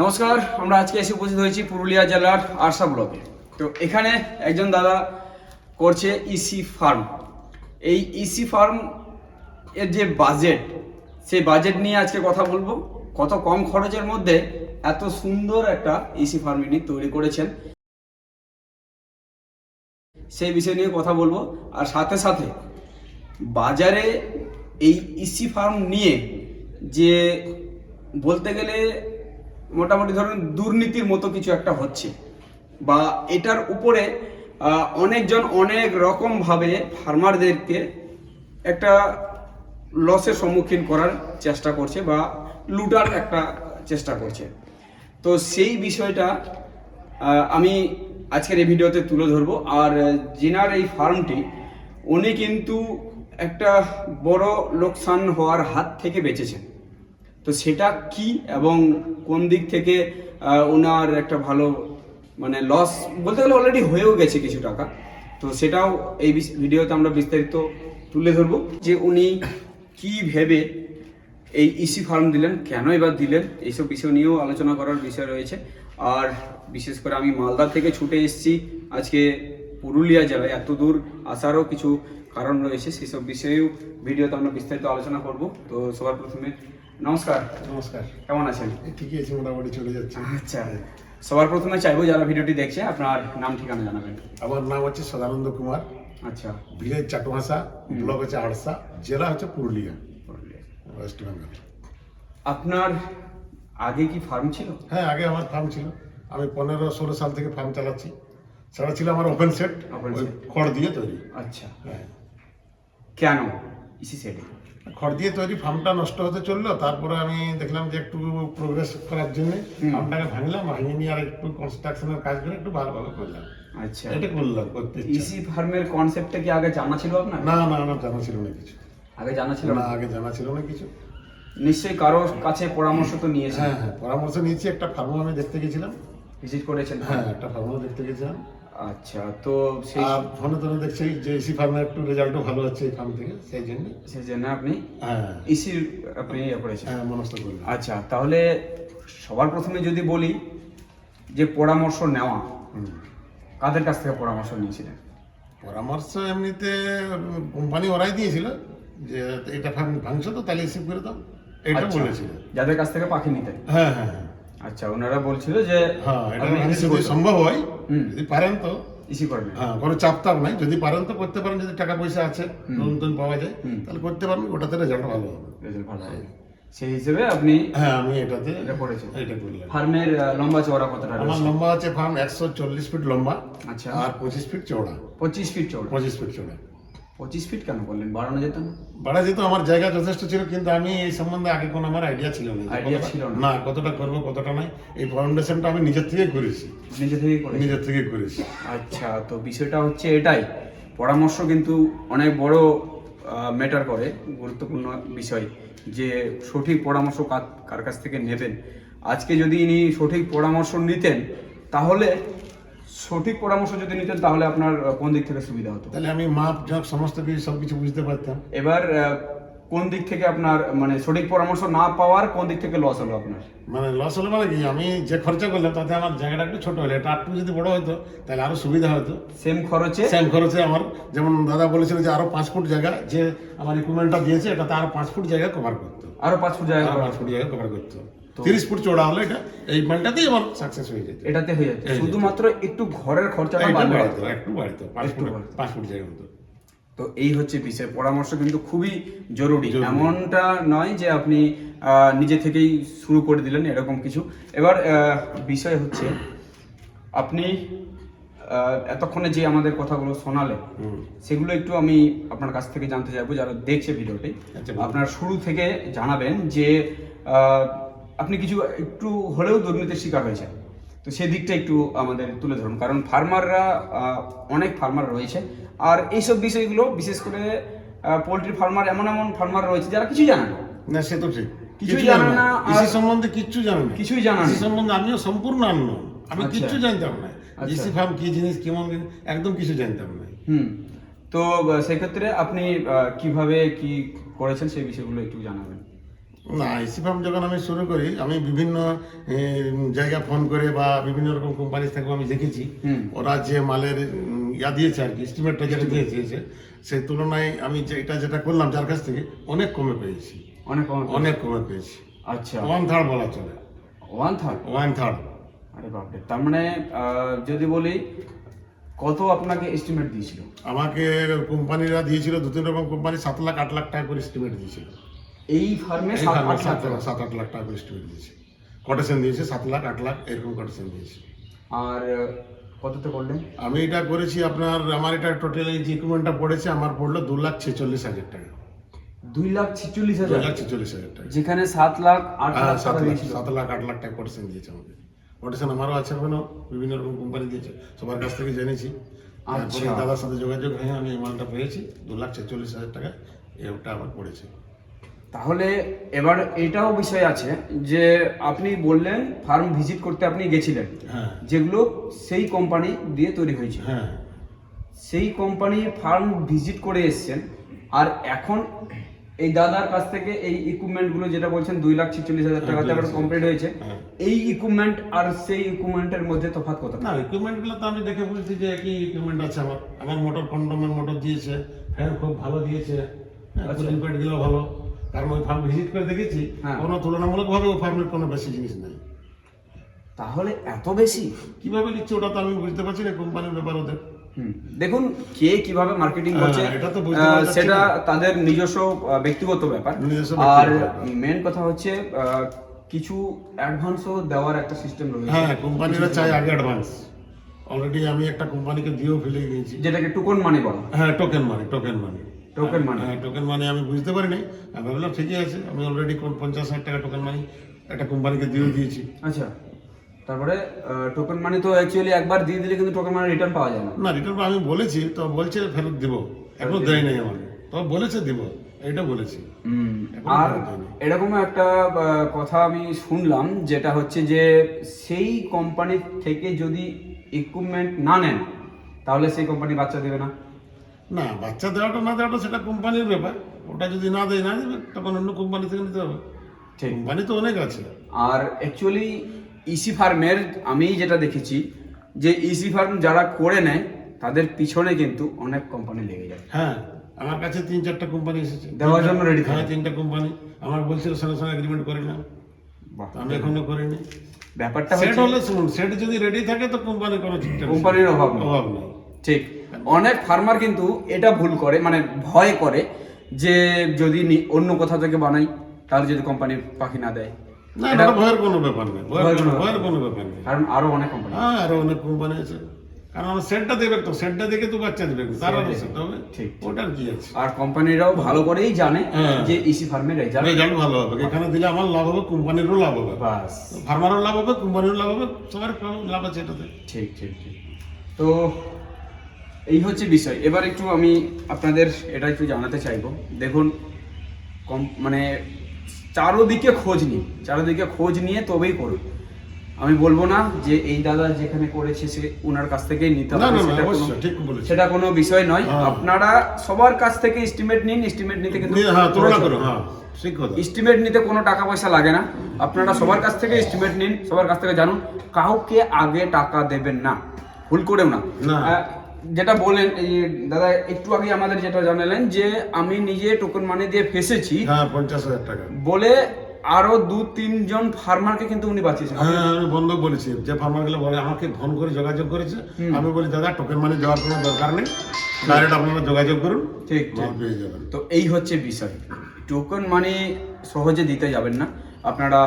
নমস্কার, আমরা আজকে এসে উপস্থিত হয়েছি পুরুলিয়া জেলার আরসা ব্লকে। তো এখানে একজন দাদা করছে ইসি ফার্ম এই ইসি ফার্ম এর যে বাজেট সেই বাজেট নিয়ে আজকে কথা বলব। কত কম খরচের মধ্যে এত সুন্দর একটা ইসি ফার্ম ইনি তৈরি করেছেন। সেই বিষয় নিয়ে কথা বলব। আর সাথে সাথে বাজারে এই ইসি ফার্ম নিয়ে যে বলতে গেলে মোটামুটি ধরুন দুর্নীতির মতো কিছু একটা হচ্ছে। বা এটার উপরে অনেকজন অনেক রকমভাবে ফার্মারদেরকে একটা লসের সম্মুখীন করার চেষ্টা করছে বা লুটার একটা চেষ্টা করছে। তো সেই বিষয়টা আমি আজকের এই ভিডিওতে তুলে ধরবো। আর জিনার এই ফার্মটি, উনি কিন্তু একটা বড় লোকসান হওয়ার হাত থেকে বেঁচেছেন। তো সেটা কি এবং কোন দিক থেকে ওনার একটা ভালো মানে লস বলতে গেলে অলরেডি হয়েও গেছে কিছু টাকা। তো সেটাও এই ভিডিওতে আমরা বিস্তারিত তুলে ধরবো যে উনি কি ভেবে এই ইসি ফার্ম দিলেন কেন এবার দিলেন, এইসব বিষয় নিয়েও আলোচনা করার বিষয় রয়েছে। আর বিশেষ করে আমি মালদা থেকে ছুটে এসেছি আজকে পুরুলিয়া জেলায়। এত দূর আসারও কিছু কারণ রয়েছে, সেসব বিষয়েও ভিডিওতে আমরা বিস্তারিত আলোচনা করব। তো সবার প্রথমে নমস্কার। নমস্কার। কেমন আছেন? ঠিকই আছে মোটামুটি চলে যাচ্ছে। আচ্ছা সবার প্রথমে চাইব যারা ভিডিওটি দেখছে আপনার নাম ঠিকানা জানাবেন। আমার নাম হচ্ছে সদানন্দ কুমার। আচ্ছা। ভিলেজ চাটভাষা ব্লক হচ্ছে আড়সা জেলা হচ্ছে পুরুলিয়া। ওয়েস্ট বেঙ্গল। আপনার আগে কি ফার্ম ছিল? হ্যাঁ আগে আমার ফার্ম ছিল। আমি পনেরো ষোলো সাল থেকে ফার্ম চালাচ্ছি। সেটা ছিল আমার ওপেন সেট। খড় দিয়ে তৈরি। আচ্ছা। হ্যাঁ। কেন? ইসি সেটে খড় দিয়ে তৈরি ফার্মটা নষ্ট হতে চলল তারপরে আমি দেখলাম যে একটু প্রোগ্রেস করার জন্য ফার্মটাকে ভাঙলাম ভাঙিয়ে নিয়ে আর একটু কনস্ট্রাকশনের কাজ করে একটু ভালোভাবে করলাম। আচ্ছা। এটা করলাম করতে। ইসি ফার্মের কনসেপ্টটা কি আগে জানা ছিল আপনার? না না আমার জানা ছিল না কিছু। আগে জানা ছিল না? না আগে জানা ছিল না কিছু। নিশ্চয়ই কারোর কাছে পরামর্শ তো নিয়েছেন। হ্যাঁ হ্যাঁ পরামর্শ নিয়েছি একটা ফার্মও আমি দেখতে গেছিলাম। ভিজিট করেছেন? হ্যাঁ একটা ফার্মও দেখতে গেছিলাম। আচ্ছা তো সেই ফোনে তোনে দেখছি যে এসি ফার্মের একটু রেজাল্টও ভালো হচ্ছে এই ফার্ম থেকে সেই জন্য। সেই জন্য আপনি হ্যাঁ। ইসির আপনি ইয়ে করেছেন। হ্যাঁ মনস্থ করলাম। আচ্ছা তাহলে সবার প্রথমে যদি বলি যে পরামর্শ নেওয়া। কাদের কাছ থেকে পরামর্শ নিয়েছিলেন? পরামর্শ এমনিতে কোম্পানি ওরাই দিয়েছিল যে এটা ফার্ম ভাঙছো তো তাহলে রিসিভ করে দাও। এটা আচ্ছা, বলেছিল। যাদের কাছ থেকে পাখি নিতে। হ্যাঁ হ্যাঁ হ্যাঁ। আচ্ছা ওনারা বলছিল যে হ্যাঁ এটা যদি সম্ভব হয়। যদি পারেন তো। ইসি করবেন হ্যাঁ কোনো চাপ তাপ নাই। যদি পারেন তো করতে পারেন যদি টাকা পয়সা আছে লোন টোন পাওয়া যায় তাহলে করতে পারেন ওটাতে রেজাল্ট ভালো হবে। রেজাল্ট ভালো হবে। সেই হিসেবে আপনি হ্যাঁ আমি এটাতে এটা করেছেন। এটা করলাম। ফার্মের লম্বা চওড়া কতটা আমার লম্বা আছে ফার্ম একশো চল্লিশ ফিট লম্বা আচ্ছা। আর পঁচিশ ফিট চওড়া। পঁচিশ ফিট চওড়া। পঁচিশ ফিট চওড়া। পঁচিশ ফিট কেন বললেন? বাড়ানো যেত না। বাড়া যেত আমার জায়গা যথেষ্ট ছিল কিন্তু আমি এই সম্বন্ধে আগে কোনো আমার আইডিয়া ছিল না আইডিয়া ছিল না। কতটা করব কতটা নাই। এই ফাউন্ডেশনটা আমি নিজের থেকে করেছি। নিজে থেকে করে নিজের থেকে করেছি। আচ্ছা তো বিষয়টা হচ্ছে এটাই। পরামর্শ কিন্তু অনেক বড় ম্যাটার করে গুরুত্বপূর্ণ বিষয় যে সঠিক পরামর্শ কার কাছ থেকে নেবেন। আজকে যদি ইনি সঠিক পরামর্শ নিতেন তাহলে সঠিক পরামর্শ যদি নিতেন তাহলে আপনার কোন দিক থেকে সুবিধা হতো? তাহলে আমি মাপ ঝাপ সমস্ত কিছু সব কিছু বুঝতে পারতাম। এবার কোন দিক থেকে আপনার মানে সঠিক পরামর্শ না পাওয়ার কোন দিক থেকে লস হলো আপনার? মানে লস হলো মানে কি? আমি যে খরচা করলাম তাতে আমার জায়গাটা একটু ছোট হলো। এটা একটু যদি বড় হতো তাহলে আরও সুবিধা হতো। সেম খরচে? সেম খরচে আমার যেমন দাদা বলেছিল যে আরও পাঁচ ফুট জায়গা যে আমার ইকুইপমেন্টটা দিয়েছে এটাতে আরও পাঁচ ফুট জায়গা কভার করতো। আরও পাঁচ ফুট জায়গা পাঁচ ফুট জায়গা কভার করতো। তিরিশ ফুট চৌড়া হলে এটা এই মানটাতেই আমার সাকসেস হয়ে যেত। এটাতে হয়ে যাচ্ছে শুধুমাত্র একটু ঘরের খরচাটা একটু বাড়তো একটু বাড়তো পাঁচ ফুট পাঁচ ফুট হতো তো এই হচ্ছে বিষয় পরামর্শ কিন্তু খুবই জরুরি। এমনটা নয় যে আপনি নিজে থেকেই শুরু করে দিলেন এরকম কিছু। এবার বিষয় হচ্ছে আপনি আহ, এতক্ষণে যে আমাদের কথাগুলো শোনালেন হুম। সেগুলো একটু আমি আপনার কাছ থেকে জানতে চাইব যারা দেখছে ভিডিওটি। আচ্ছা, আপনার শুরু থেকে জানাবেন যে আহ, আপনি কিছু একটু হলেও দুর্নীতির শিকার হয়েছেন। তো সেই দিকটা একটু আমাদের তুলে ধরুন। কারণ ফার্মাররা অনেক ফার্মার রয়েছে। আর এইসব বিষয়গুলো বিশেষ করে পোলট্রি ফার্মার এমন এমন ফার্মার রয়েছে যারা কিছুই জানে না। না সে তো ঠিক। কিছুই জানে না, কৃষি সম্বন্ধে কিচ্ছু জানে না। কিছুই জানে। কৃষি সম্বন্ধে আমিও সম্পূর্ণ আন্ন আমি আচ্ছা। কিচ্ছু জানতাম না। আচ্ছা। কৃষি ফার্ম কি জিনিস কেমন একদম কিছু জানতাম না। হুম। তো সেক্ষেত্রে আপনি কীভাবে কি করেছেন সেই বিষয়গুলো একটু জানাবেন। না আইসি ফার্ম যখন আমি শুরু করি আমি বিভিন্ন জায়গা ফোন করে বা বিভিন্ন রকম কোম্পানি থেকে আমি দেখেছি। ওরা যে মালের ইয়া দিয়েছে আর কি এস্টিমেটটা যেটা দিয়ে দিয়েছে সেই তুলনায় আমি যেটা যেটা করলাম যার কাছ থেকে অনেক কমে পেয়েছি। অনেক কম অনেক কমে পেয়েছি। আচ্ছা। ওয়ান থার্ড বলা চলে। ওয়ান থার্ড ওয়ান থার্ড আরে বাপরে তার মানে যদি বলি কত আপনাকে এস্টিমেট দিয়েছিল? আমাকে কোম্পানিরা দিয়েছিল দু তিন রকম কোম্পানি সাত লাখ আট লাখ টাকা করে এস্টিমেট দিয়েছিল। এই ফার্মে সাত আট লাখ টাকা। এস্টিমেট দিয়েছে। কোটেশন দিয়েছে? সাত লাখ আট লাখ এরকম কোটেশন দিয়েছে। আর কততে করলেন আমি এটা করেছি আপনার আমার এটা টোটাল এই যে ইকুইপমেন্টটা পড়েছে আমার পড়ল দু লাখ ছেচল্লিশ হাজার টাকা। দুই লাখ ছিচল্লিশ হাজার? লাখ ছেচল্লিশ হাজার টাকা। যেখানে সাত লাখ আট হ্যাঁ, লাখ সাত লাখ সাত লাখ আট লাখ টাকা কোটেশন দিয়েছে আমাকে। কোটেশন আমারও আছে ওখানে বিভিন্ন রকম কোম্পানি দিয়েছে। সবার কাছ থেকে জেনেছি। তারপরে আচ্ছা। দাদার সাথে যোগাযোগ হয়ে আমি এই মালটা পেয়েছি। দু লাখ ছেচল্লিশ হাজার টাকা এটা আমার পড়েছে। তাহলে এবার এটাও বিষয় আছে যে আপনি বললেন ফার্ম ভিজিট করতে আপনি গেছিলেন। হ্যাঁ। যেগুলো সেই কোম্পানি দিয়ে তৈরি হয়েছে। হ্যাঁ। সেই কোম্পানি ফার্ম ভিজিট করে এসছেন। আর এখন এই দাদার কাছ থেকে এই ইকুইপমেন্টগুলো যেটা বলছেন দুই লাখ ছিচল্লিশ হাজার টাকাতে হ্যাঁ, আবার কমপ্লিট হয়েছে। হ্যাঁ। এই ইকুইপমেন্ট আর সেই ইকুইপমেন্টের মধ্যে তফাৎ কত? না ইকুইপমেন্টগুলো তো আমি দেখে বুঝছি যে একই ইকুইপমেন্ট আছে আমার। আমার মোটর কন্ডমের মোটর দিয়েছে ফ্যান খুব ভালো দিয়েছে। আচ্ছা। কুলিং ভালো। কারণ ওই ফার্ম ভিজিট করে দেখেছি হ্যাঁ। কোনো তুলনামূলকভাবে ওই ফার্মের কোনো বেশি জিনিস নেই। তাহলে এত বেশি? কীভাবে নিচ্ছে ওটা তো আমি বুঝতে পারছি না কোম্পানির ব্যাপার ওদের। দেখুন কে কীভাবে মার্কেটিং হ্যাঁ, করছে সেটা তাদের নিজস্ব ব্যক্তিগত ব্যাপার। আর মেন কথা হচ্ছে কিছু অ্যাডভান্সও দেওয়ার একটা সিস্টেম রয়েছে। হ্যাঁ কোম্পানিরা চায় আগে অ্যাডভান্স অলরেডি আমি একটা কোম্পানিকে দিয়েও ফেলে গিয়েছি যেটাকে টুকন মানি বলা হ্যাঁ। Token money token money Token money। হ্যাঁ টোকেন মানি আমি বুঝতে পারিনি। আমি ভাবলাম ঠিকই আছে আমি অলরেডি পঞ্চাশ হাজার টাকা টোকেন মানি একটা কোম্পানিকে দিয়েও দিয়েছি। আচ্ছা তারপরে টোকেন মানি তো অ্যাকচুয়ালি একবার দিয়ে দিলে কিন্তু টোকেন মানি রিটার্ন পাওয়া যায় না। না রিটার্ন আমি বলেছি তো বলছে ফেরত দিব। এখনও দেয় নাই আমাকে। তো বলেছে দিব এইটা বলেছি। আর ফেরত দেয়নি। এরকম একটা কথা আমি শুনলাম যেটা হচ্ছে যে সেই কোম্পানি থেকে যদি ইকুইপমেন্ট না নেন তাহলে সেই কোম্পানি বাচ্চা দেবে না। না বাচ্চা দেওয়াটা না দেওয়াটা সেটা কোম্পানির ব্যাপার। ওটা যদি না দেয় না দেবে তখন অন্য কোম্পানি থেকে নিতে হবে। ঠিক। কোম্পানি তো অনেক আছে। আর অ্যাকচুয়ালি ইসি ফার্মের আমি যেটা দেখেছি যে ইসি ফার্ম যারা করে নেয় তাদের পিছনে কিন্তু অনেক কোম্পানি লেগে যায়। হ্যাঁ আমার কাছে তিন চারটা কোম্পানি এসেছে। দেওয়ার জন্য থাকে। হ্যাঁ তিনটা কোম্পানি আমার বলছিল সঙ্গে সঙ্গে এগ্রিমেন্ট করে না আমি এখনও করিনি। ব্যাপারটা সেট হলে শুনুন সেট যদি রেডি থাকে তো কোম্পানির কোনো চিন্তা কোম্পানির অভাব অভাব নেই। ঠিক। অনেক ফার্মার কিন্তু এটা ভুল করে মানে ভয় করে যে যদি অন্য কোথাও থেকে বানাই তাহলে যদি কোম্পানি পাখি না দেয়। না এটা ভয়ের কোনো ব্যাপার নেই ভয়ের কোনো ব্যাপার নেই। কারণ আরও অনেক কোম্পানি হ্যাঁ আরও অনেক কোম্পানি আছে। কারণ আমার সেটটা দেবে তো সেটটা দেখে তো বাচ্চা দেবে তার আরও সেট হবে। ঠিক। ওটার কি আছে? আর কোম্পানিরাও ভালো করেই জানে হ্যাঁ। যে ইসি ফার্মের রেজাল্ট রেজাল্ট ভালো হবে। এখানে দিলে আমার লাভ হবে কোম্পানিরও লাভ হবে। বাস। ফার্মারও লাভ হবে কোম্পানিরও লাভ হবে সবার লাভ আছে এটাতে। ঠিক ঠিক ঠিক। তো এই হচ্ছে বিষয়। এবার একটু আমি আপনাদের এটা একটু জানাতে চাইব। দেখুন কম মানে চারোদিকে খোঁজ নিই চারোদিকে খোঁজ নিয়ে তবেই করুন। আমি বলব না যে এই দাদা যেখানে করেছে সে ওনার কাছ থেকেই নিতে হবে। সেটা কোনো- সেটা কোনো বিষয় নয়। হ্যাঁ। আপনারা সবার কাছ থেকে এস্টিমেট নিন। এস্টিমেট নিতে কিন্তু হ্যাঁ করো হ্যাঁ ঠিক এস্টিমেট নিতে কোনো টাকা পয়সা লাগে না। আপনারা সবার কাছ থেকে এস্টিমেট নিন সবার কাছ থেকে জানুন। কাউকে আগে টাকা দেবেন না। ভুল করেও না। যেটা বলেন দাদা একটু আগে আমাদের যেটা জানালেন যে আমি নিজে টোকন মানি দিয়ে ফেসেছি। হ্যাঁ পঞ্চাশ হাজার টাকা। বলে আরও দু তিনজন ফার্মারকে কিন্তু উনি বাঁচিয়েছেন। হ্যাঁ আমি বন্ধ বলেছি যে ফার্মারগুলো বলে আমাকে ফোন করে যোগাযোগ করেছে। আমি বলি দাদা টোকেন মানি দেওয়ার কোনো দরকার নেই। ডাইরেক্ট আপনারা যোগাযোগ করুন। ঠিক পেয়ে যাবেন। তো এই হচ্ছে বিষয়। টোকন মানি সহজে দিতে যাবেন না। আপনারা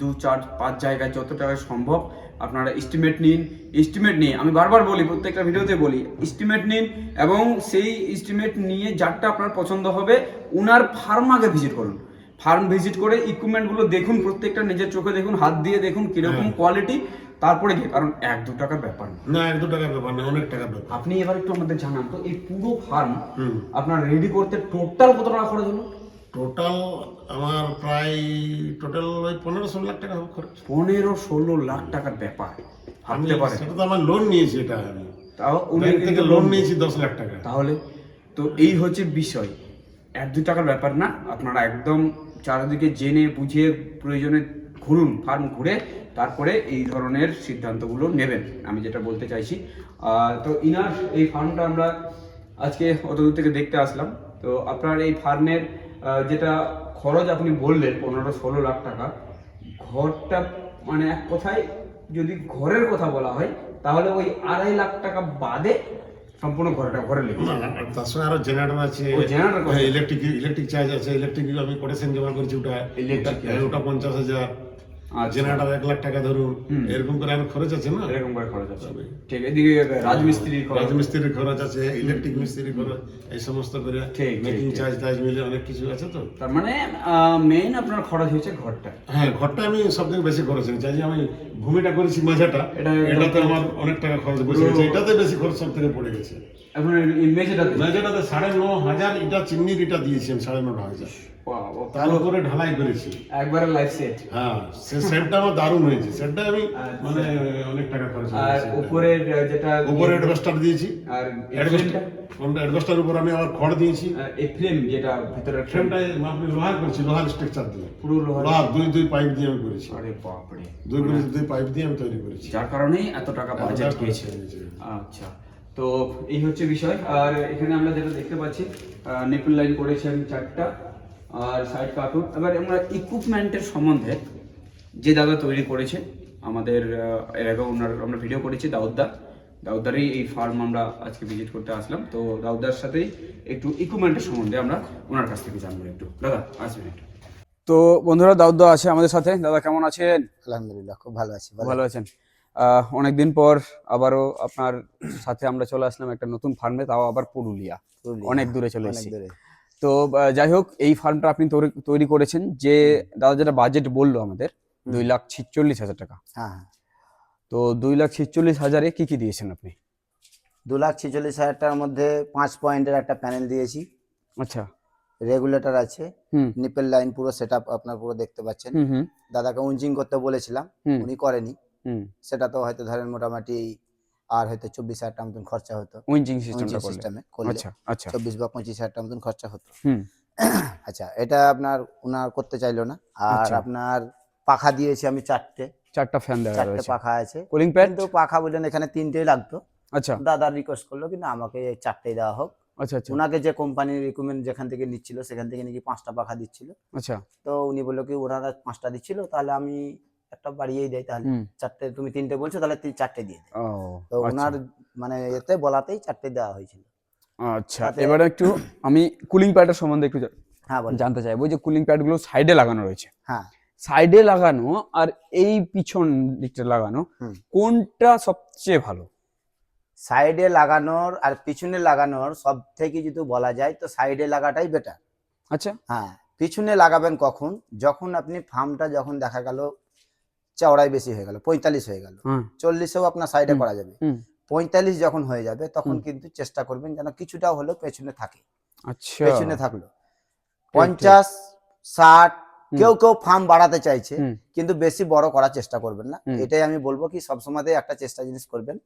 দু চার পাঁচ জায়গায় যত টাকা সম্ভব আপনারা এস্টিমেট নিন। এস্টিমেট নিয়ে আমি বারবার বলি প্রত্যেকটা ভিডিওতে বলি এস্টিমেট নিন এবং সেই এস্টিমেট নিয়ে যারটা আপনার পছন্দ হবে উনার ফার্ম আগে ভিজিট করুন। ফার্ম ভিজিট করে ইকুইপমেন্টগুলো দেখুন প্রত্যেকটা নিজের চোখে দেখুন হাত দিয়ে দেখুন কীরকম কোয়ালিটি তারপরে গিয়ে কারণ এক দু টাকার ব্যাপার না। না এক দু টাকার ব্যাপার না অনেক টাকার ব্যাপার। আপনি এবার একটু আমাদের জানান তো এই পুরো ফার্ম আপনার রেডি করতে টোটাল কত টাকা খরচ হলো? টোটাল আমার প্রায় টোটাল ওই পনেরো ষোলো লাখ টাকা হবে খরচ। পনেরো ষোলো লাখ টাকার ব্যাপার আমি ভাবতে পারেন। সেটা তো আমার লোন নিয়েছি এটা আমি। তাও উনি ব্যাংক থেকে লোন নিয়েছি দশ লাখ টাকা। তাহলে তো এই হচ্ছে বিষয়। এক দুই টাকার ব্যাপার না আপনারা একদম চারিদিকে জেনে বুঝে প্রয়োজনে ঘুরুন ফার্ম ঘুরে তারপরে এই ধরনের সিদ্ধান্তগুলো নেবেন আমি যেটা বলতে চাইছি। তো ইনার এই ফার্মটা আমরা আজকে অত দূর থেকে দেখতে আসলাম। তো আপনার এই ফার্মের যেটা খরচ আপনি বললেন পনেরো ষোলো লাখ টাকা ঘরটা মানে এক কথায় যদি ঘরের কথা বলা হয় তাহলে ওই আড়াই লাখ টাকা বাদে সম্পূর্ণ ঘরটা ঘরে না, তার সঙ্গে আরও জেনারেটর আছে। ইলেকট্রিক ইলেকট্রিক চার্জ আছে ইলেকট্রিক আমি কোটেশন জমা করেছি ওটা। ইলেকট্রিক ওটা- পঞ্চাশ হাজার। জেনারেটর এক লাখ টাকা ধরুন এরকম করে আমি খরচ আছে না? এরকম করে খরচ আছে। ঠিক এদিকে রাজমিস্ত্রির খরচ। রাজমিস্ত্রির খরচ আছে ইলেকট্রিক মিস্ত্রির খরচ এই সমস্ত করে ঠিক, মেকিং চার্জ টার্জ মিলে অনেক কিছু আছে তো? তার মানে মেইন আপনার খরচ হচ্ছে ঘরটা। হ্যাঁ ঘরটা আমি সব থেকে বেশি খরচ হয়েছে যে আমি ভূমিটা করেছি মাঝাটা এটাতে আমার অনেক টাকা খরচ বসে গেছে। এটাতে বেশি খরচ সব থেকে পড়ে গেছে। এখন এই মেঝেটাতে মেঝাটাতে সাড়ে ন হাজার ইটা চিমনির ইটা দিয়েছি আমি সাড়ে ন হাজার। তার উপরে ঢালাই করেছি। একবারে লাইফ সেট হ্যাঁ সে সেটটা আমার দারুণ হয়েছে। সেটটা আমি মানে অনেক টাকা খরচ আর করেছি যেটা উপরে অ্যাডভাস্টার দিয়েছি। আর অ্যাডভাস্টার অ্যাডভাস্টার উপর আমি আবার খড় দিয়েছি। এই ফ্রেম যেটা ভিতরে ফ্রেম ফ্রেমটা আপনি লোহার করেছি লোহার স্ট্রাকচার দিয়ে। পুরো লোহার। দুই দুই পাইপ দিয়ে আমি করেছি। আরে দুই দুই পাইপ দিয়ে আমি তৈরি করেছি। যার কারণেই এত টাকা বাজেট হয়েছে। আচ্ছা। তো এই হচ্ছে বিষয়। আর এখানে আমরা যেটা দেখতে পাচ্ছি নেপল লাইন করেছেন চারটা আর সাইড কার্টুন। এবার আমরা ইকুইপমেন্টের সম্বন্ধে যে দাদা তৈরি করেছে আমাদের এর আগে ওনার আমরা ভিডিও করেছি দাউদ্দা। দাউদ্দারই এই ফার্ম আমরা আজকে ভিজিট করতে আসলাম। তো দাউদ্দার সাথেই একটু ইকুইপমেন্টের সম্বন্ধে আমরা ওনার কাছ থেকে জানব একটু। দাদা আসবেন একটু তো বন্ধুরা দাউদ্দা আছে আমাদের সাথে। দাদা কেমন আছেন? আলহামদুলিল্লাহ খুব ভালো আছি। ভালো আছেন? অনেকদিন পর আবারও আপনার সাথে আমরা চলে আসলাম একটা নতুন ফার্মে তাও আবার পুরুলিয়া। অনেক দূরে চলে এসেছি। তো যাই হোক এই ফার্মটা আপনি তৈরি- করেছেন যে দাদা যেটা বাজেট বলল আমাদের দুই লাখ ছিচল্লিশ হাজার টাকা। হ্যাঁ হ্যাঁ। তো দুই লাখ ছিচল্লিশ হাজারে কি কি দিয়েছেন আপনি? দু লাখ ছেচল্লিশ হাজার টাকার মধ্যে পাঁচ পয়েন্টের একটা প্যানেল দিয়েছি। আচ্ছা। রেগুলেটর আছে। হুম। নিপেল লাইন পুরো সেট আপনার পুরো দেখতে পাচ্ছেন। দাদাকে উঞ্চিং করতে বলেছিলাম। উনি করেনি। সেটা তো হয়তো ধরেন মোটামুটি আর হয়তো চব্বিশ হাজার টাকা মতন খরচা হতো। উইঞ্চিং সিস্টেমটা সিস্টেমে করলে। আচ্ছা আচ্ছা। চব্বিশ বা পঁচিশ হাজার টাকা মতন খরচা হতো। আচ্ছা এটা আপনার উনার করতে চাইলো না। আর আচ্ছা। আপনার পাখা দিয়েছি আমি চারটে। চারটা ফ্যান দেওয়া চারটে পাখা আছে। কুলিং প্যাড কিন্তু পাখা বললেন এখানে তিনটেই লাগতো। আচ্ছা। দাদা রিকোয়েস্ট করল কিন্তু আমাকে চারটেই দেওয়া হোক। আচ্ছা আচ্ছা। ওনাকে যে কোম্পানির রিকমেন্ড যেখান থেকে নিচ্ছিল সেখান থেকে নাকি পাঁচটা পাখা দিচ্ছিল। আচ্ছা। তো উনি বলল কি ওনারা পাঁচটা দিচ্ছিল তাহলে আমি একটা বাড়িয়েই দেয় তাহলে। চারটে তুমি তিনটে বলছো তাহলে চারটে দিয়ে দে। ও তো আচ্ছা। ওনার মানে এতে বলাতেই চারটে দেওয়া হয়েছিল। আচ্ছা এবারে একটু আমি কুলিং প্যাডের সম্বন্ধে একটু হ্যাঁ বল। জানতে চাইব যে কুলিং প্যাডগুলো সাইডে লাগানো রয়েছে। হ্যাঁ। সাইডে লাগানো আর এই পিছন দিকটা লাগানো কোনটা সবচেয়ে ভালো? সাইডে লাগানোর আর পিছনে লাগানোর সব থেকে যদি বলা যায় তো সাইডে লাগাটাই বেটার আচ্ছা। হ্যাঁ পিছনে লাগাবেন কখন? যখন আপনি ফার্মটা যখন দেখা গেল চওড়াই বেশি হয়ে গেল পঁয়তাল্লিশ হয়ে গেল। হ্যাঁ চল্লিশেও আপনার সাইডে করা যাবে। পঁয়তাল্লিশ যখন হয়ে যাবে তখন কিন্তু চেষ্টা করবেন যেন কিছুটা হলেও পেছনে থাকে। আচ্ছা। পেছনে থাকল। পঞ্চাশ ষাট কেউ কেউ ফার্ম বাড়াতে চাইছে কিন্তু বেশি বড় করার চেষ্টা করবেন না। এটাই আমি বলব কি সবসময় একটা চেষ্টা জিনিস করবেন।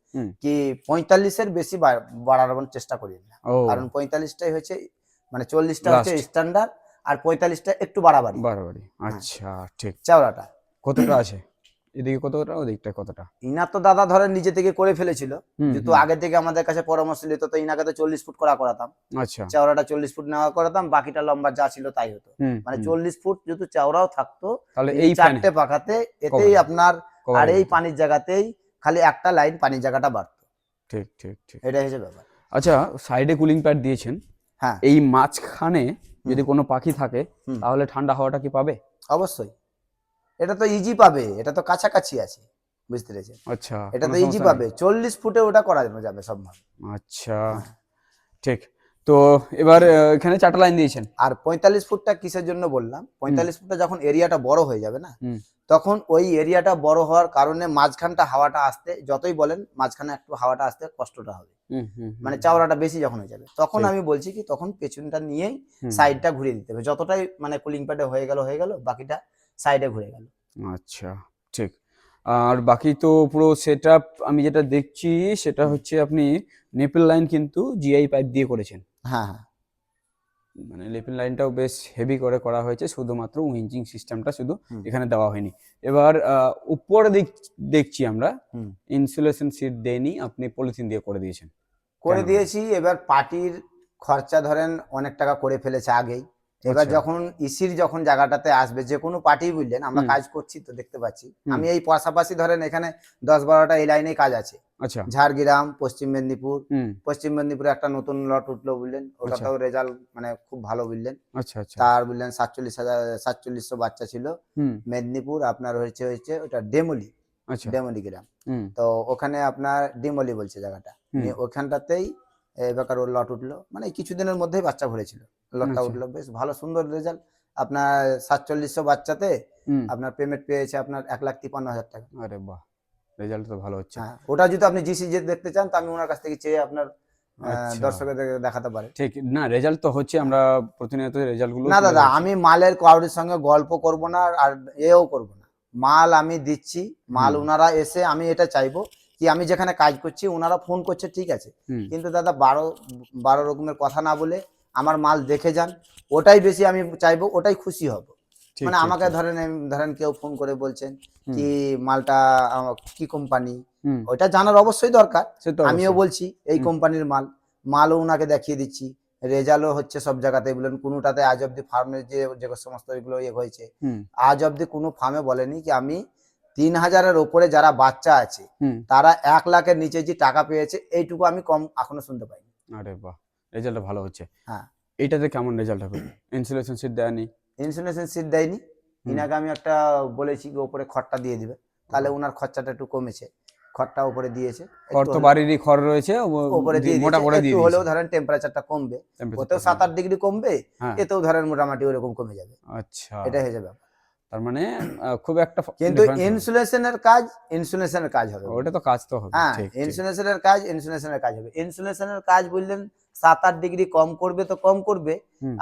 কি পঁয়তাল্লিশের বেশি বাড়ানোর চেষ্টা করিয়েন না। কারণ পঁয়তাল্লিশটাই হচ্ছে মানে চল্লিশটা হচ্ছে স্ট্যান্ডার্ড আর পঁয়তাল্লিশটা একটু বাড়াবাড়ি। বাড়াবাড়ি। আচ্ছা ঠিক। চাওড়াটা। কতটা আছে? এদিকে কতটা ওদিকটা কতটা? ইনার তো দাদা ধরেন নিজে থেকে করে ফেলেছিল। যেহেতু আগে থেকে আমাদের কাছে পরামর্শ নিত তো ইনাকে তো চল্লিশ ফুট করা করাতাম। আচ্ছা। চাওড়াটা চল্লিশ ফুট নেওয়া করাতাম বাকিটা লম্বা যা ছিল তাই হতো। মানে চল্লিশ ফুট যেহেতু চাওড়াও থাকতো তাহলে এই চারটে পাখাতে এতেই আপনার আর এই পানির জায়গাতেই খালি একটা লাইন পানির জায়গাটা বাড়তো। ঠিক ঠিক ঠিক। এটাই হচ্ছে ব্যাপার। আচ্ছা সাইডে কুলিং প্যাড দিয়েছেন। হ্যাঁ। এই মাঝখানে যদি কোনো পাখি থাকে তাহলে ঠান্ডা হাওয়াটা কি পাবে? অবশ্যই। এটা তো ইজি পাবে এটা তো কাছাকাছি আছে বুঝতে পেরেছেন? আচ্ছা এটা তো ইজি পাবে চল্লিশ ফুটে ওটা করা যাবে সম্ভব আচ্ছা ঠিক। তো এবার এখানে চারটা লাইন দিয়েছেন। আর পঁয়তাল্লিশ ফুটটা কিসের জন্য বললাম? পঁয়তাল্লিশ ফুটটা যখন এরিয়াটা বড় হয়ে যাবে না তখন ওই এরিয়াটা বড় হওয়ার কারণে মাঝখানটা হাওয়াটা আসতে যতই বলেন মাঝখানে একটু হাওয়াটা আসতে কষ্টটা হবে। মানে। চাওড়াটা বেশি যখন হয়ে যাবে। তখন আমি বলছি কি তখন পেছনটা নিয়েই সাইডটা ঘুরিয়ে দিতে হবে। যতটাই মানে কুলিং প্যাডে হয়ে গেল হয়ে গেল বাকিটা সাইডে ঘুরে গেল। আচ্ছা ঠিক। আর বাকি তো পুরো সেট আমি যেটা দেখছি সেটা হচ্ছে আপনি নেপেল লাইন কিন্তু জিআই পাইপ দিয়ে করেছেন। হ্যাঁ হ্যাঁ। মানে লিপিন লাইনটাও বেশ হেভি করে করা হয়েছে শুধুমাত্র উইঞ্জিং সিস্টেমটা শুধু এখানে দেওয়া হয়নি। এবার উপরে দিক দেখছি আমরা ইনসুলেশন সিট দেয়নি আপনি পলিথিন দিয়ে করে দিয়েছেন। করে দিয়েছি এবার পার্টির খরচা ধরেন অনেক টাকা করে ফেলেছে আগেই। এবার আচ্ছা। যখন ইসির যখন জায়গাটাতে আসবে যে কোনো পার্টি বুঝলেন আমরা কাজ করছি তো দেখতে পাচ্ছি। আমি এই পাশাপাশি ধরেন এখানে দশ বারোটা এই লাইনে কাজ আছে। আচ্ছা। ঝাড়গ্রাম পশ্চিম মেদিনীপুর। পশ্চিম মেদিনীপুরে একটা নতুন লট উঠল বুঝলেন ওটাতেও রেজাল্ট মানে খুব ভালো বুঝলেন। আচ্ছা আচ্ছা। তার বুঝলেন সাতচল্লিশ হাজার সাতচল্লিশশো বাচ্চা ছিল। মেদিনীপুর আপনার হয়েছে হয়েছে ওটা ডেমলি। আচ্ছা। ডেমলি গ্রাম। হুম। তো ওখানে আপনার ডিমলি বলছে জায়গাটা। ওখানটাতেই এবার ওর লট উঠল। মানে কিছুদিনের মধ্যেই বাচ্চা ভরেছিল। লটটা আচ্ছা। উঠল বেশ ভালো সুন্দর রেজাল্ট আপনার সাতচল্লিশশো বাচ্চাতে আপনার পেমেন্ট পেয়েছে আপনার এক লাখ তিপ্পান্ন হাজার টাকা। আরে বাহ! রেজাল্ট তো ভালো হচ্ছে। হ্যাঁ ওটা যদি আপনি জিসি যে দেখতে চান তো আমি ওনার কাছ থেকে চেয়ে আপনার আচ্ছা। দর্শকের দেখাতে পারি। ঠিক না রেজাল্ট তো হচ্ছে আমরা প্রতিনিয়ত রেজাল্টগুলো না দাদা আমি মালের কাউরির সঙ্গে গল্প করব না আর এও করব না। মাল আমি দিচ্ছি মাল ওনারা এসে আমি এটা চাইব কি আমি যেখানে কাজ করছি ওনারা ফোন করছে ঠিক আছে। কিন্তু দাদা বারো বারো রকমের কথা না বলে আমার মাল দেখে যান। ওটাই বেশি আমি চাইব ওটাই খুশি হব। মানে আমাকে ধরেন ধরেন কেউ ফোন করে বলছেন কি মালটা কি কোম্পানি ওইটা জানার অবশ্যই দরকার। আমিও বলছি এই কোম্পানির মাল। মালও ওনাকে দেখিয়ে দিচ্ছি। রেজাল্টও হচ্ছে সব জায়গাতে। বলেন কোনোটাতে আজ অব্দি ফার্মের যে যে সমস্ত এগুলো ইয়ে হয়েছে আজ অব্দি কোনো ফার্মে বলেনি কি আমি তিন হাজারের ওপরে যারা বাচ্চা আছে তারা এক লাখের নিচে যে টাকা পেয়েছে এইটুকু আমি কম এখনও শুনতে পাইনি। আরে বাহ রেজাল্ট ভালো হচ্ছে। হ্যাঁ। এটাতে কেমন রেজাল্ট হবে? ইনসুলেশন সিট দেয়নি? ইন্স্যুরেন্স সিট দেয়নি। ইনাকে আমি একটা বলেছি ওপরে খড়টা দিয়ে দিবে। তাহলে ওনার খরচাটা একটু কমেছে। খড়টা উপরে দিয়েছে। খড় তো বাড়িরই খড় রয়েছে উপরে দিয়ে মোটা করে দিয়ে হলেও ধরেন টেম্পারেচারটা কমবে। ওতেও সাত আট ডিগ্রি কমবে হ্যাঁ। এতেও ধরেন মোটামুটি ওরকম কমে যাবে। আচ্ছা। এটা হয়ে যাবে তার মানে খুব একটা কিন্তু। ইন্সুলেশনের কাজ ইন্সুলেশনের কাজ হবে। ওটা তো কাজ তো হবে হ্যাঁ ঠিক। কাজ ইন্সুলেশনের কাজ হবে। ইন্সুলেশনের কাজ বললেন সাত আট ডিগ্রি কম করবে তো কম করবে।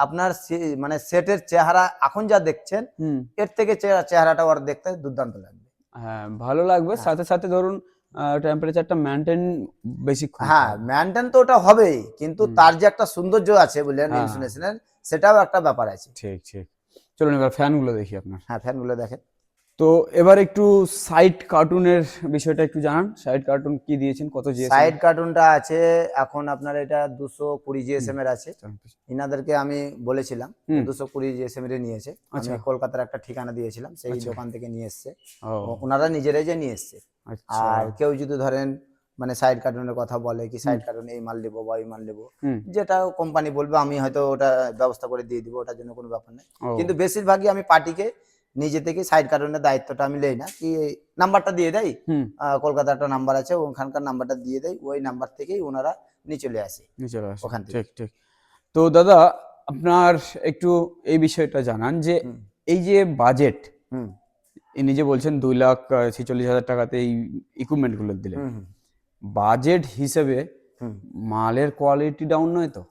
আপনার মানে সেটের চেহারা এখন যা দেখছেন এর থেকে চেহারা চেহারাটা ওর দেখতে দুর্দান্ত লাগবে। হ্যাঁ ভালো লাগবে। হ্যাঁ। সাথে সাথে ধরুন টেম্পারেচারটা মেনটেন বেশিক্ষণ হ্যাঁ মেনটেন তো ওটা হবেই কিন্তু তার যে একটা সৌন্দর্য আছে বললেন হ্যাঁ। ইন্সুলেশনের সেটাও একটা ব্যাপার আছে। ঠিক ঠিক। চলুন এবার ফ্যানগুলো দেখি আপনার। হ্যাঁ ফ্যানগুলো দেখেন। তো এবার একটু সাইড কার্টুনের বিষয়টা একটু জানান। সাইড কার্টুন কি দিয়েছেন কত জিএস সাইড কার্টুনটা আছে এখন আপনার এটা দুশো কুড়ি জিএসএম এর আছে। ইনাদেরকে আমি বলেছিলাম। দুশো কুড়ি জিএসএম এর নিয়েছে। আমি আচ্ছা। কলকাতার একটা ঠিকানা দিয়েছিলাম সেই আচ্ছা। দোকান থেকে নিয়ে এসছে। ওনারা নিজেরাই যে নিয়ে এসছে। আচ্ছা। আর কেউ যদি ধরেন মানে সাইড কার্টুনের কথা বলে কি সাইড কার্টুন এই মাল নেব বা এই মাল নেব। যেটা কোম্পানি বলবে আমি হয়তো ওটা ব্যবস্থা করে দিয়ে দিব ওটার জন্য কোনো ব্যাপার নেই। কিন্তু বেশিরভাগই আমি পার্টিকে নিজে থেকে সাইড কার্টুনের দায়িত্বটা আমি লেই না। কি নাম্বারটা দিয়ে দেয় কলকাতার একটা নাম্বার আছে ওখানকার নাম্বারটা দিয়ে দেয় ওই নাম্বার থেকেই ওনারা নিয়ে চলে আসে। আসে। ওখান থেকে। ঠিক ঠিক। তো দাদা আপনার একটু এই বিষয়টা জানান যে এই যে বাজেট ইনি যে বলছেন দুই লাখ ছেচল্লিশ হাজার টাকাতে এই ইকুইপমেন্টগুলো দিলেন। বাজেট হিসেবে মালের কোয়ালিটি ডাউন নয় তো?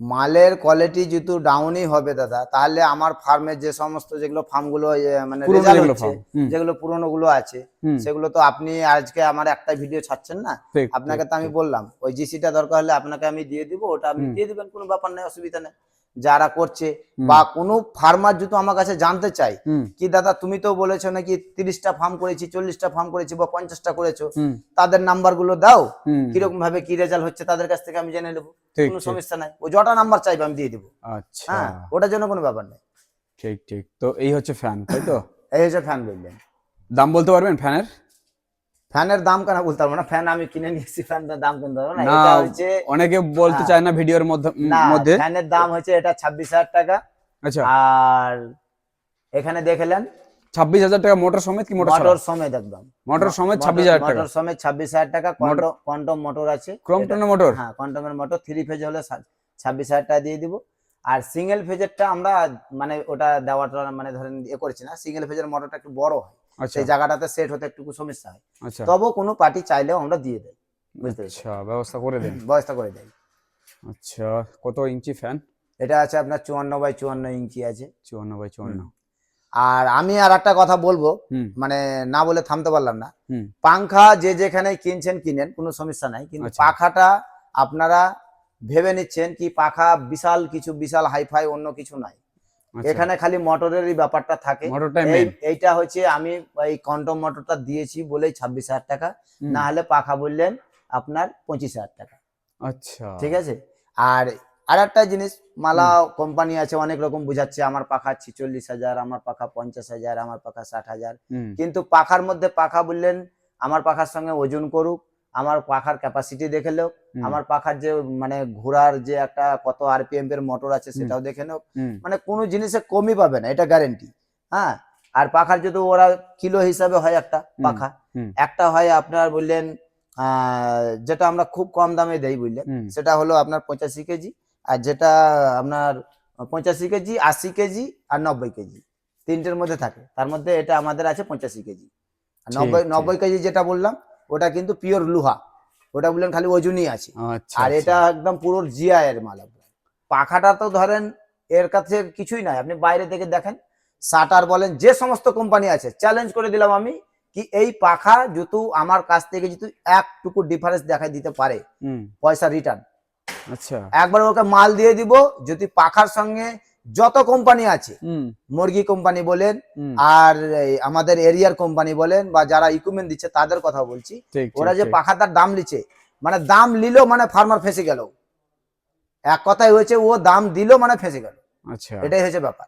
মালের কোয়ালিটি যেহেতু ডাউনই হবে দাদা তাহলে আমার ফার্মের যে সমস্ত যেগুলো ফার্মগুলো মানে রেজাল্ট যেগুলো হচ্ছে যেগুলো পুরনো গুলো আছে সেগুলো তো আপনি আজকে আমার একটা ভিডিও ছাড়ছেন না? আপনাকে তো আমি বললাম ওই জিসিটা দরকার হলে আপনাকে আমি দিয়ে দিব ওটা আপনি দিয়ে দিবেন কোনো ব্যাপার নেই অসুবিধা নেই। যারা করছে বা কোনো ফার্মার যদি আমার কাছে জানতে চাই কি দাদা তুমি তো বলেছ নাকি তিরিশটা ফার্ম করেছি চল্লিশটা ফার্ম করেছি বা পঞ্চাশটা করেছ তাদের নাম্বারগুলো দাও। কীরকম ভাবে কি রেজাল্ট হচ্ছে তাদের কাছ থেকে আমি জেনে নেব। কোনো সমস্যা নাই। ও যটা নাম্বার চাইবে আমি দিয়ে দিব। আচ্ছা। হ্যাঁ ওটার জন্য কোনো ব্যাপার নেই। ঠিক ঠিক। তো এই হচ্ছে ফ্যান তাই তো? এই হচ্ছে ফ্যান বললেন। দাম বলতে পারবেন ফ্যানের ফ্যানের দাম কেন বলতে পারব না? ফ্যান আমি কিনে নিয়েছি ফ্যানের দাম কিনতে পারব না। এটা হচ্ছে অনেকে বলতে হ্যাঁ। চায় না ভিডিওর মধ্যে ফ্যানের দাম হচ্ছে এটা ছাব্বিশ হাজার টাকা। আচ্ছা। আর এখানে দেখলেন? ছাব্বিশ হাজার টাকা মোটর সমেত কি মোটর মোটর সমেত একদম। মোটর সমেত ছাব্বিশ হাজার টাকা। মোটর সমেত ছাব্বিশ হাজার টাকা কোয়ান্টম মোটর আছে। ক্রমটনের মোটর? হ্যাঁ কোয়ান্টমের মোটর। থ্রি ফেজ হলে ছাব্বিশ হাজার টাকা দিয়ে দিব। আর সিঙ্গেল ফেজেরটা আমরা মানে ওটা দেওয়াটা মানে ধরেন ইয়ে করেছি না সিঙ্গেল ফেজের মোটরটা একটু বড় হয়। সেই জায়গাটাতে সেট হতে একটু সমস্যা হয়। আচ্ছা। তবুও কোনো পার্টি চাইলেও আমরা দিয়ে দেয় বুঝতে আচ্ছা ব্যবস্থা করে দেন। ব্যবস্থা করে দেয় আচ্ছা কত ইঞ্চি ফ্যান এটা আছে আপনার চুয়ান্ন বাই চুয়ান্ন ইঞ্চি আছে। চুয়ান্ন বাই চুয়ান্ন। আর আমি আর একটা কথা বলব মানে না বলে থামতে পারলাম না। পাংখা যে যেখানে কিনছেন কিনেন কোনো সমস্যা নাই। কিন্তু আচ্ছা। পাখাটা আপনারা ভেবে নিচ্ছেন কি পাখা বিশাল কিছু বিশাল হাইফাই অন্য কিছু নাই। আচ্ছা, এখানে খালি মোটরেরই ব্যাপারটা থাকে। এইটা হচ্ছে আমি এই কন্টম মোটরটা দিয়েছি বলেই ছাব্বিশ হাজার টাকা। না হলে পাখা বললেন আপনার পঁচিশ হাজার টাকা। আচ্ছা। ঠিক আছে? আর আর একটা জিনিস মালা কোম্পানি আছে অনেক রকম বুঝাচ্ছে আমার পাখা ছিচল্লিশ হাজার আমার পাখা পঞ্চাশ হাজার আমার পাখা ষাট হাজার। কিন্তু পাখার মধ্যে পাখা বললেন আমার পাখার সঙ্গে ওজন করুক আমার পাখার ক্যাপাসিটি দেখে লোক আমার পাখার যে মানে ঘোরার যে একটা কত আরপিএম এর মোটর আছে সেটাও দেখে নেও। মানে কোনো জিনিসে কমই পাবে না এটা গ্যারেন্টি হ্যাঁ? আর পাখার যদি ওরা কিলো হিসাবে হয় একটা পাখা একটা হয় আপনার বললেন আহ, যেটা আমরা খুব কম দামে দেই বুঝলেন সেটা হলো আপনার পঁচাশি কেজি আর যেটা আপনার পঁচাশি কেজি আশি কেজি আর নব্বই কেজি তিনটের মধ্যে থাকে। তার মধ্যে এটা আমাদের আছে পঁচাশি কেজি। আর নব্বই নব্বই কেজি যেটা বললাম ওটা কিন্তু পিওর লুহা। ওটা বললেন খালি ওজনই আছে। আচ্ছা আর আচ্ছা। এটা একদম পুরো জিআই এর মাল। পাখাটা তো ধরেন এর কাছে কিছুই নাই। আপনি বাইরে থেকে দেখেন শাটার বলেন যে সমস্ত কোম্পানি আছে চ্যালেঞ্জ করে দিলাম আমি কি এই পাখা যেহেতু আমার কাছ থেকে যেহেতু একটুকু ডিফারেন্স দেখাই দিতে পারে হুম, পয়সা রিটার্ন আচ্ছা। একবার ওকে মাল দিয়ে দিব যদি পাখার সঙ্গে যত কোম্পানি আছে মুরগি কোম্পানি বলেন আর আমাদের এরিয়ার কোম্পানি বলেন বা যারা ইকুইপমেন্ট দিচ্ছে তাদের কথা বলছি ওরা যে ঠিক। পাখাটার দাম নিচ্ছে মানে দাম নিল মানে ফার্মার ফেসে গেল। এক কথাই হয়েছে ও দাম দিল মানে ফেসে গেল। আচ্ছা। এটাই হয়েছে ব্যাপার।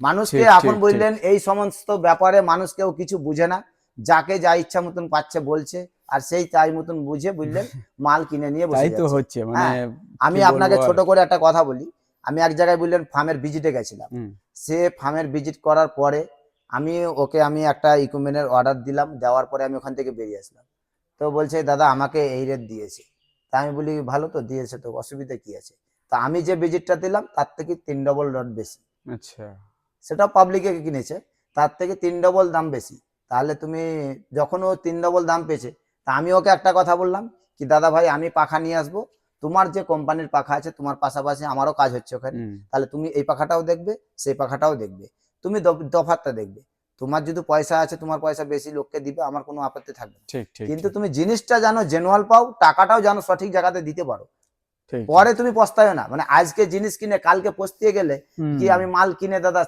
মানুষকে এখন বললেন এই সমস্ত ব্যাপারে মানুষ কেউ কিছু বুঝে না। যাকে যা ইচ্ছা মতন পাচ্ছে বলছে আর সেই তাই মতন বুঝে বুঝলেন মাল কিনে নিয়ে বসে তাই তো হচ্ছে মানে হ্যাঁ, আমি আপনাকে ছোট করে একটা কথা বলি আমি এক জায়গায় বললেন ফার্মের ভিজিটে গেছিলাম। সে ফার্মের ভিজিট করার পরে আমি ওকে আমি একটা ইকুইপমেন্টের অর্ডার দিলাম দেওয়ার পরে আমি ওখান থেকে বেরিয়ে আসলাম। তো বলছে দাদা আমাকে এই রেট দিয়েছে। তা আমি বলি ভালো তো দিয়েছে তো অসুবিধা কি আছে? তা আমি যে ভিজিটটা দিলাম তার থেকে তিন ডবল রেট বেশি। আচ্ছা। সেটাও পাবলিকে কিনেছে তার থেকে তিন ডবল দাম বেশি। তাহলে তুমি যখন ও তিন ডবল দাম পেয়েছে তা আমি ওকে একটা কথা বললাম কি দাদা ভাই আমি পাখা নিয়ে আসব তোমার যে কোম্পানির পাখা আছে তোমার পাশাপাশি আমারও কাজ হচ্ছে ওখানে। তাহলে তুমি এই পাখাটাও দেখবে সেই পাখাটাও দেখবে। তুমি দ- দেখবে। তোমার যদি পয়সা আছে তোমার পয়সা বেশি লোককে দিবে আমার কোনো আপত্তি থাকবে কিন্তু তুমি জিনিসটা জানো জেনুয়াল পাও টাকাটাও জানো সঠিক জায়গাতে দিতে পারো। পরে তুমি পস্তায় না। মানে আজকে জিনিস কিনে কালকে পস্তিয়ে গেলে কি আমি মাল কিনে দাদা?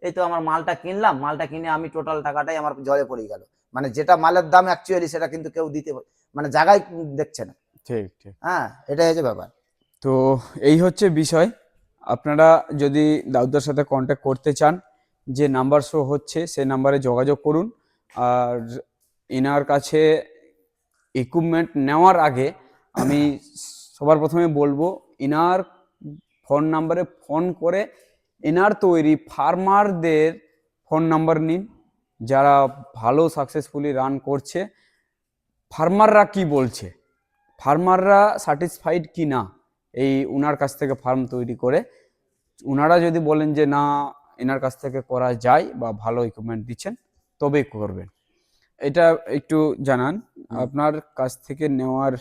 এই তো আমার মালটা কিনলাম মালটা কিনে আমি টোটাল টাকাটাই আমার জলে পড়ে গেল। মানে যেটা মালের দাম অ্যাকচুয়ালি সেটা কিন্তু কেউ দিতে মানে জায়গায় দেখছে না। ঠিক ঠিক। হ্যাঁ এটাই হচ্ছে ব্যাপার। তো এই হচ্ছে বিষয়। আপনারা যদি দাউদার সাথে কন্ট্যাক্ট করতে চান যে নাম্বার শো হচ্ছে সেই নাম্বারে যোগাযোগ করুন। আর এনার কাছে ইকুইপমেন্ট নেওয়ার আগে আমি সবার প্রথমে বলব এনার ফোন নাম্বারে ফোন করে এনার তৈরি ফার্মারদের ফোন নাম্বার নিন। যারা ভালো সাকসেসফুলি রান করছে ফার্মাররা কি বলছে? ফার্মাররা স্যাটিসফাইড কি না এই উনার কাছ থেকে ফার্ম তৈরি করে উনারা যদি বলেন যে না এনার কাছ থেকে করা যায় বা ভালো ইকুইপমেন্ট দিচ্ছেন তবেই করবেন। এটা একটু জানান আপনার কাছ থেকে নেওয়ার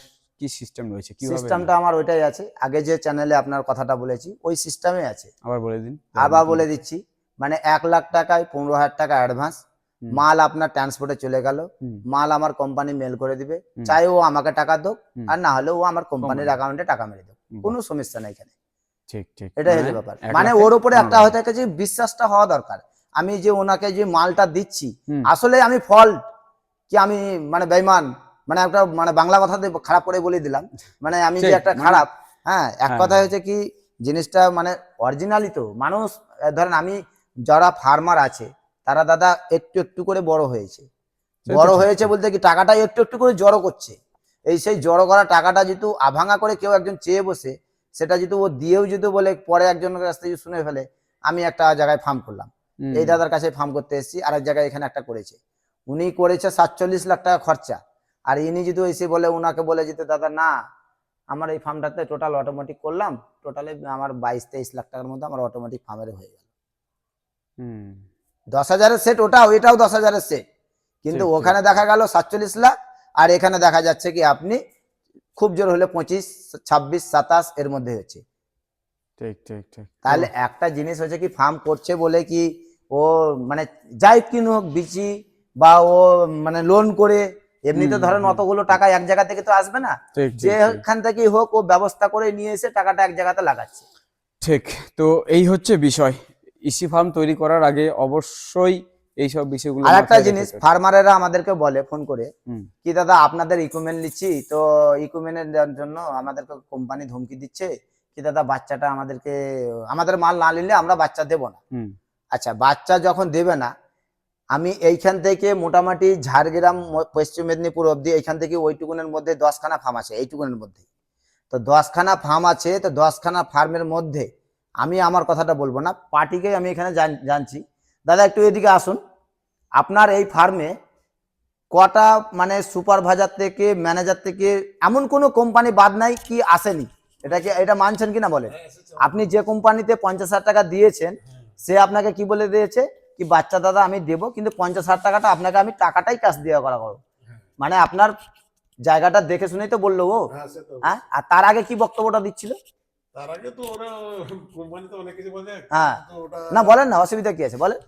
কি সিস্টেম রয়েছে? কীভাবে সিস্টেমটা আমার ওইটাই আছে। আগে যে চ্যানেলে আপনার কথাটা বলেছি ওই সিস্টেমে আছে। আবার বলে দিন। আবার বলে দিচ্ছি মানে এক লাখ টাকায় পনেরো হাজার টাকা অ্যাডভান্স মাল আপনার ট্রান্সপোর্টে চলে গেল মাল আমার কোম্পানি মেল করে দিবে চাই ও আমাকে টাকা দোক আর না হলে ও আমার কোম্পানির কোম্পানি। অ্যাকাউন্টে টাকা মেরে বাহ, কোনো সমস্যা নাই এখানে। ঠিক ঠিক। এটাই মানে ব্যাপার। মানে ওর উপরে একটা হয়তো একটা যে বিশ্বাসটা হওয়া দরকার। আমি যে ওনাকে যে মালটা দিচ্ছি আসলে আমি ফল্ট কি আমি মানে বেইমান? মানে একটা মানে বাংলা কথাতে খারাপ করে বলে দিলাম। মানে আমি যে একটা মানে- খারাপ হ্যাঁ এক হ্যাঁ, কথা হ্যাঁ। হচ্ছে কি জিনিসটা মানে অরিজিনালি তো মানুষ ধরেন আমি যারা ফার্মার আছে তারা দাদা একটু একটু করে বড় হয়েছে। বড় হয়েছে বলতে কি টাকাটা একটু একটু করে জড়ো করছে। এই সেই জড়ো করা টাকাটা যেহেতু আভাঙা করে কেউ একজন চেয়ে বসে সেটা যদি ও দিয়েও যদি বলে পরে একজনের কাছ থেকে শুনে ফেলে আমি একটা জায়গায় ফার্ম করলাম। এই দাদার কাছে ফার্ম করতে এসেছি আর এক জায়গায় এখানে একটা করেছে। উনি করেছে সাতচল্লিশ লাখ টাকা খরচা। আর ইনি যদি এসে বলে ওনাকে বলে যেতে দাদা না আমার এই ফার্মটাতে টোটাল অটোমেটিক করলাম টোটালে আমার বাইশ তেইশ লাখ টাকার মধ্যে আমার অটোমেটিক ফার্মের হয়ে গেল। হুম, দশ হাজারের সেট ওটাও এটাও দশ হাজারের সেট কিন্তু। ওখানে দেখা গেল সাতচল্লিশ লাখ আর এখানে দেখা যাচ্ছে কি আপনি খুব জোর হলে পঁচিশ ছাব্বিশ সাতাশ এর মধ্যে হচ্ছে। ঠিক ঠিক ঠিক। তাহলে একটা জিনিস হচ্ছে কি ফার্ম করছে বলে কি ও মানে যাই কিনুক বিচি বা ও মানে লোন করে এমনিতে ধরেন অতগুলো টাকা এক জায়গা থেকে তো আসবে না। যেখান থেকেই হোক ও ব্যবস্থা করে নিয়ে এসে টাকাটা এক জায়গাতে লাগাচ্ছে। ঠিক তো এই হচ্ছে বিষয়। ইসি ফার্ম তৈরি করার আগে অবশ্যই এইসব বিষয়গুলো আর একটা জিনিস ফার্মারেরা আমাদেরকে বলে ফোন করে কি দাদা আপনাদের ইকুইপমেন্ট নিচ্ছি? তো ইকুইপমেন্টের জন্য আমাদেরকে কোম্পানি ধমকি দিচ্ছে কি দাদা বাচ্চাটা আমাদেরকে আমাদের মাল না নিলে আমরা বাচ্চা দেবো না। আচ্ছা বাচ্চা যখন দেবে না আমি এইখান থেকে মোটামুটি ঝাড়গ্রাম পশ্চিম মেদিনীপুর অবধি এইখান থেকে ওইটুকুনের মধ্যে দশখানা ফার্ম আছে এইটুকুনের মধ্যে। তো দশখানা ফার্ম আছে তো দশখানা ফার্মের মধ্যে আমি আমার কথাটা বলব না পার্টিকে আমি এখানে জান- জানছি। দাদা একটু এদিকে আসুন। আপনার এই ফার্মে কটা মানে সুপারভাইজার থেকে ম্যানেজার থেকে এমন কোনো কোম্পানি বাদ নাই কি আসেনি? এটা কি এটা মানছেন কিনা বলে আপনি যে কোম্পানিতে পঞ্চাশ হাজার টাকা দিয়েছেন সে আপনাকে কি বলে দিয়েছে? কি বাচ্চা দাদা আমি দেবো কিন্তু পঞ্চাশ হাজার টাকাটা আপনাকে আমি টাকাটাই ক্যাশ দেওয়া করা করো মানে আপনার জায়গাটা দেখে শুনেই তো বলল ও। হ্যাঁ হ্যাঁ? আর তার আগে কি বক্তব্যটা দিচ্ছিল? তার আগে তো ওরা কোম্পানি তো অনেক কিছু বলে। হ্যাঁ। না বলেন না অসুবিধা কি আছে? বলেন।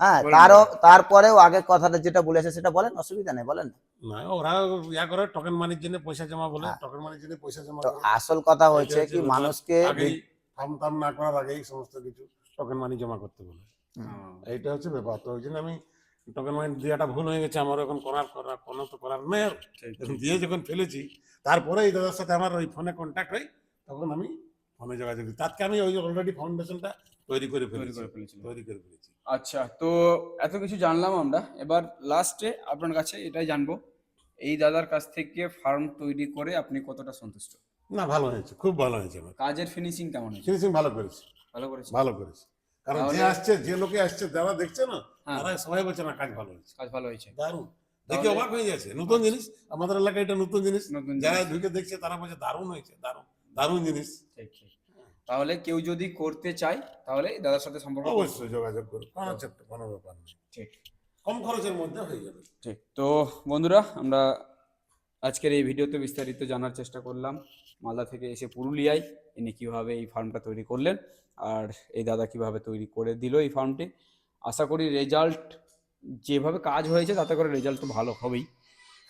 হ্যাঁ তারও তারপরেও আগে কথাটা যেটা বলেছে সেটা বলেন অসুবিধা নেই বলেন। না। ওরা ইয়া করে টোকেন মানির জন্য পয়সা জমা বলে হ্যাঁ। টোকেন মানির জন্য পয়সা জমা আসল কথা হচ্ছে হচ্ছে কি মানুষকে আগেই ফার্ম না করার আগেই সমস্ত কিছু টোকেন মানি জমা করতে বলে। এইটা হচ্ছে ব্যাপার। তো ওই জন্য আমি টোকেন মানি দেওয়াটা ভুল হয়ে গেছে আমার এখন করার করার কোনো তো করার নেই। দিয়ে যখন ফেলেছি তারপরে এই দাদার সাথে আমার ওই ফোনে কন্ট্যাক্ট হয় তখন আমি ফোনে যোগাযোগ তাকে আমি ওই অলরেডি ফাউন্ডেশনটা তৈরি করে ফেলেছি। তৈরি করে ফেলেছি। আচ্ছা তো এত কিছু জানলাম আমরা। এবার লাস্টে আপনার কাছে এটাই জানব। এই দাদার কাছ থেকে ফার্ম তৈরি করে আপনি কতটা সন্তুষ্ট? না ভালো হয়েছে খুব ভালো হয়েছে আমার। কাজের ফিনিশিং কেমন হয়েছে? ফিনিশিং ভালো করেছে। ভালো করেছে? ভালো করেছে। কারণ যে আসছে যে লোকে আসছে যারা দেখছে না হ্যাঁ। তারা সবাই বলছে না কাজ ভালো হয়েছে। কাজ ভালো হয়েছে। দারুণ। দেখে অবাক হয়ে যাচ্ছে। নতুন জিনিস আমাদের এলাকায় এটা নতুন জিনিস। যারা ঢুকে দেখছে তারা বলছে দারুণ হয়েছে দারুণ। দারুণ জিনিস। তাহলে কেউ যদি করতে চায় তাহলে এই দাদার সাথে সম্পর্ক অবশ্যই যোগাযোগ করুন কোনো চাপ কোনো ব্যাপার নেই। ঠিক। কম খরচের মধ্যে হয়ে যাবে। ঠিক। তো বন্ধুরা আমরা আজকের এই ভিডিওতে বিস্তারিত জানার চেষ্টা করলাম। মালদা থেকে এসে পুরুলিয়ায় ইনি কীভাবে এই ফার্মটা তৈরি করলেন আর এই দাদা কীভাবে তৈরি করে দিল এই ফার্মটি। আশা করি রেজাল্ট যেভাবে কাজ হয়েছে তাতে করে রেজাল্ট তো ভালো হবেই।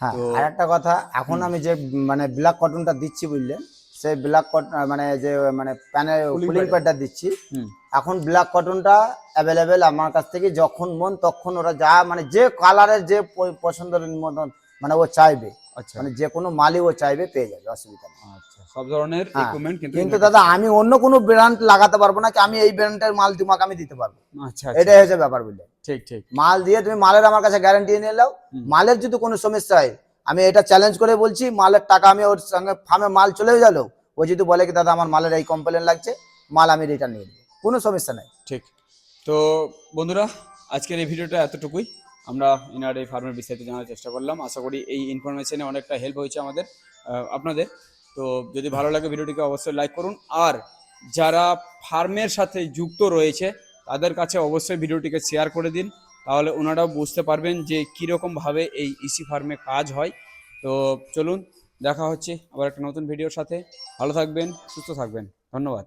হ্যাঁ তো- আর একটা কথা এখন আমি যে মানে ব্ল্যাক কটনটা দিচ্ছি বুঝলেন সেই ব্ল্যাক কটন মানে যে মানে প্যানে কুলিং প্যাডটা দিচ্ছি। এখন ব্ল্যাক কটনটা অ্যাভেলেবেল আমার কাছ থেকে যখন মন তখন ওরা যা মানে যে কালারের যে পছন্দের মতন মানে ও চাইবে। আচ্ছা। মানে যে কোনো মালই ও চাইবে পেয়ে যাবে অসুবিধা নেই। আচ্ছা সব ধরনের হ্যাঁ, ইকুইপমেন্ট কিন্তু কিন্তু দাদা আমি অন্য কোনো ব্র্যান্ড লাগাতে পারব না কি আমি এই ব্র্যান্ডের মাল তোমাকে আমি দিতে পারব? আচ্ছা আচ্ছা। এটাই হচ্ছে ব্যাপার বুঝলে। ঠিক ঠিক। মাল দিয়ে তুমি মালের আমার কাছে গ্যারান্টি নিয়ে নাও। মালের যদি কোনো সমস্যা হয় আমি এটা চ্যালেঞ্জ করে বলছি, মালের টাকা আমি ওর সঙ্গে ফার্মে মাল চলে গেল। ও যদি বলে কি, দাদা, আমার মালের এই কমপ্লেন লাগছে, মাল আমি রিটার্ন নিয়ে নেব। কোনো সমস্যা নাই। ঠিক। তো বন্ধুরা, আজকের এই ভিডিওটা এতটুকুই। আমরা ইনার এই ফার্মের বিস্তারিত জানার চেষ্টা করলাম। আশা করি এই ইনফরমেশনে অনেকটা হেল্প হয়েছে আমাদের আপনাদের। তো যদি ভালো লাগে ভিডিওটিকে অবশ্যই লাইক করুন। আর যারা ফার্মের সাথে যুক্ত রয়েছে, তাদের কাছে অবশ্যই ভিডিওটিকে শেয়ার করে দিন। তাহলে ওনারাও বুঝতে পারবেন যে কীরকমভাবে এই ইসি ফার্মে কাজ হয়। তো চলুন, দেখা হচ্ছে আবার একটা নতুন ভিডিওর সাথে। ভালো থাকবেন, সুস্থ থাকবেন। ধন্যবাদ।